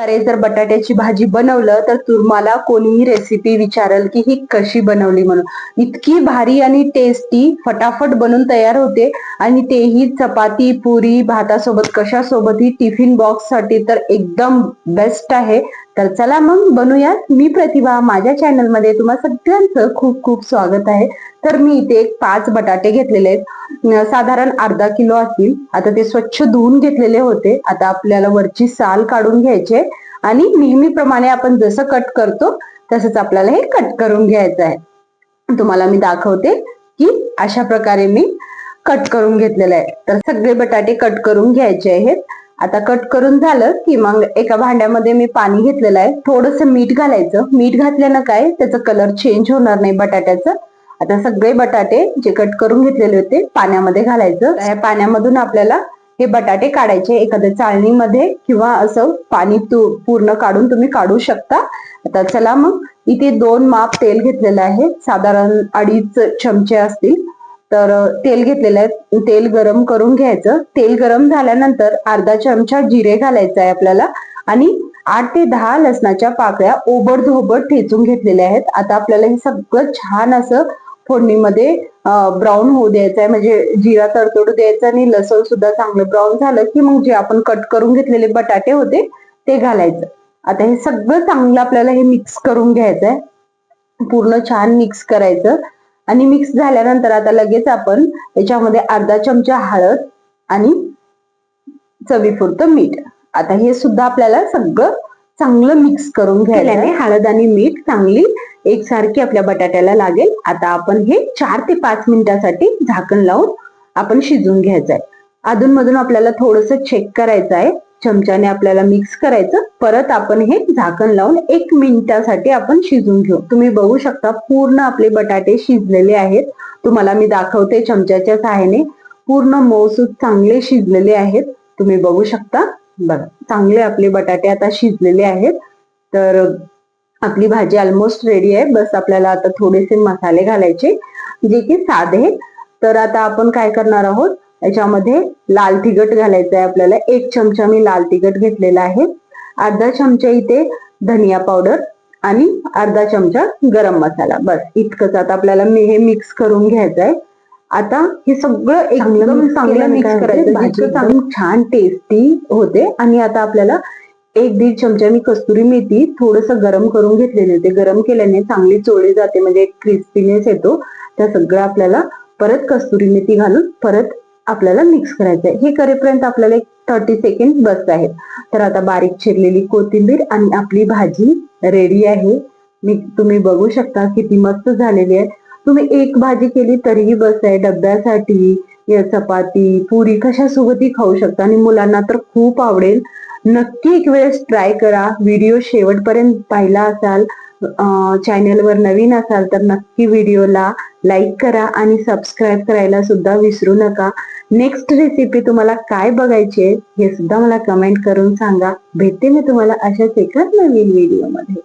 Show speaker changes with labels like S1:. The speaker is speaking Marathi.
S1: अरे जर बटाट्याची भाजी बनवलं तर तुम्हाला कोणीही रेसिपी विचारल की ही कशी बनवली म्हणून. इतकी भारी आणि टेस्टी फटाफट बनून तयार होते आणि तेही चपाती पुरी भातासोबत कशासोबतही टिफिन बॉक्ससाठी तर एकदम बेस्ट आहे. तर चला मग बनवूयात मी प्रतिभा माझ्या चॅनलमध्ये तुम्हा सगळ्यांचं खूप खूप स्वागत आहे. तर मी इथे एक पाच बटाटे घेतलेले आहेत. साधारण अर्धा किलो असतील. आता ते स्वच्छ धुवून घेतलेले होते. आता आपल्याला वरची साल काढून घ्यायचे आणि नेहमीप्रमाणे आपण जसं कट करतो तसंच आपल्याला हे कट करून घ्यायचं आहे. तुम्हाला मी दाखवते की अशा प्रकारे मी कट करून घेतलेलं आहे. तर सगळे बटाटे कट करून घ्यायचे आहेत. आता कट करून झालं की मग एका भांड्यामध्ये मी पाणी घेतलेलं आहे. थोडस मीठ घालायचं. मीठ घातल्यानं काय? त्याचं कलर चेंज होणार नाही बटाट्याचं. आता सगळे बटाटे जे कट करून घेतलेले होते पाण्यामध्ये घालायचं. या पाण्यामधून आपल्याला हे बटाटे काढायचे एखाद्या चाळणीमध्ये किंवा असं पाणी तू- पूर्ण काढून तुम्ही काढू शकता. आता चला मग इथे दोन माप तेल घेतलेलं आहे. साधारण अडीच चमचे असतील. तर तेल घेतलेलं आहे. तेल गरम करून घ्यायचं. तेल गरम झाल्यानंतर अर्धा चमचा जिरे घालायचं आहे आपल्याला. आणि आठ ते दहा लसणाच्या पाकळ्या ओबड धोबड ठेचून घेतलेल्या आहेत. आता आपल्याला हे सगळं छान असं फोडणीमध्ये ब्राऊन होऊ द्यायचं आहे म्हणजे जिरा तडतडू द्यायचं आणि लसूण सुद्धा चांगलं ब्राऊन झालं की मग जे आपण कट करून घेतलेले बटाटे होते ते घालायचं. आता हे सगळं चांगलं आपल्याला हे मिक्स करून घ्यायचं आहे पूर्ण छान मिक्स करायचं. आणि मिक्स झाल्यानंतर आता लगेच आपण याच्यामध्ये अर्धा चमचा हळद आणि चवीपुरतं मीठ. आता हे सुद्धा आपल्याला सगळं चांगलं मिक्स करून घ्यायला हळद आणि मीठ चांगली एकसारखी आपल्या बटाट्याला लागेल. आता आपण हे चार ते पाच मिनिटासाठी झाकण लावून आपण शिजून घ्यायचं आहे अधून मधून आपल्याला थोडस चेक करायचं आहे. चमच्याने आपल्याला मिक्स करायचं. परत आपण हे झाकण लावून एक मिनिटासाठी आपण शिजून घेऊ. तुम्ही बघू शकता पूर्ण आपले बटाटे शिजलेले आहेत. तुम्हाला मी दाखवते चमच्याच्या सहाय्याने. पूर्ण मौसूद चांगले शिजलेले आहेत. तुम्ही बघू शकता. बघा चांगले आपले बटाटे आता शिजलेले आहेत. तर आपली भाजी ऑलमोस्ट रेडी आहे. बस आपल्याला आता थोडेसे मसाले घालायचे जे की साधे तर आता आपण काय करणार आहोत? याच्यामध्ये लाल तिखट घालायचं आहे आपल्याला. एक चमचा मी लाल तिखट घेतलेला आहे. अर्धा चमचा इथे धनिया पावडर आणि अर्धा चमचा गरम मसाला. बस इतकंच. आता आपल्याला मी हे मिक्स करून घ्यायचं आहे. आता हे सगळं एकदम चांगलं मिक्स करायचं. भाजी चांगली छान टेस्टी होते. आणि आता आपल्याला एक दीड चमचा मी कस्तुरी मेथी थोडस गरम करून घेतलेले होते. गरम केल्याने चांगली चोळी जाते म्हणजे एक क्रिस्पीनेस येतो. त्या सगळं आपल्याला परत कस्तुरी मेथी घालून परत आपल्याला मिक्स करायचं आहे. हे करेपर्यंत आपल्याला एक थर्टी सेकंड बस आहेत. तर आता बारीक चिरलेली कोथिंबीर आणि आपली भाजी रेडी आहे. मी तुम्ही बघू शकता किती मस्त झालेली आहे. तुम्ही एक भाजी केली तरीही बस आहे. डब्यासाठी चपाती पुरी कशासोबतही खाऊ शकता. आणि मुलांना तर खूप आवडेल. नक्की एक वेळेस ट्राय करा. व्हिडिओ शेवटपर्यंत पाहिला असाल चॅनलवर नवीन असाल तर नक्की व्हिडिओला लाईक करा आणि सबस्क्राईब करायला सुद्धा विसरू नका. नेक्स्ट रेसिपी तुम्हाला काय बघायची आहे हे सुद्धा मला कमेंट करून सांगा. भेटते मी तुम्हाला अशाच एकाच नवीन व्हिडिओमध्ये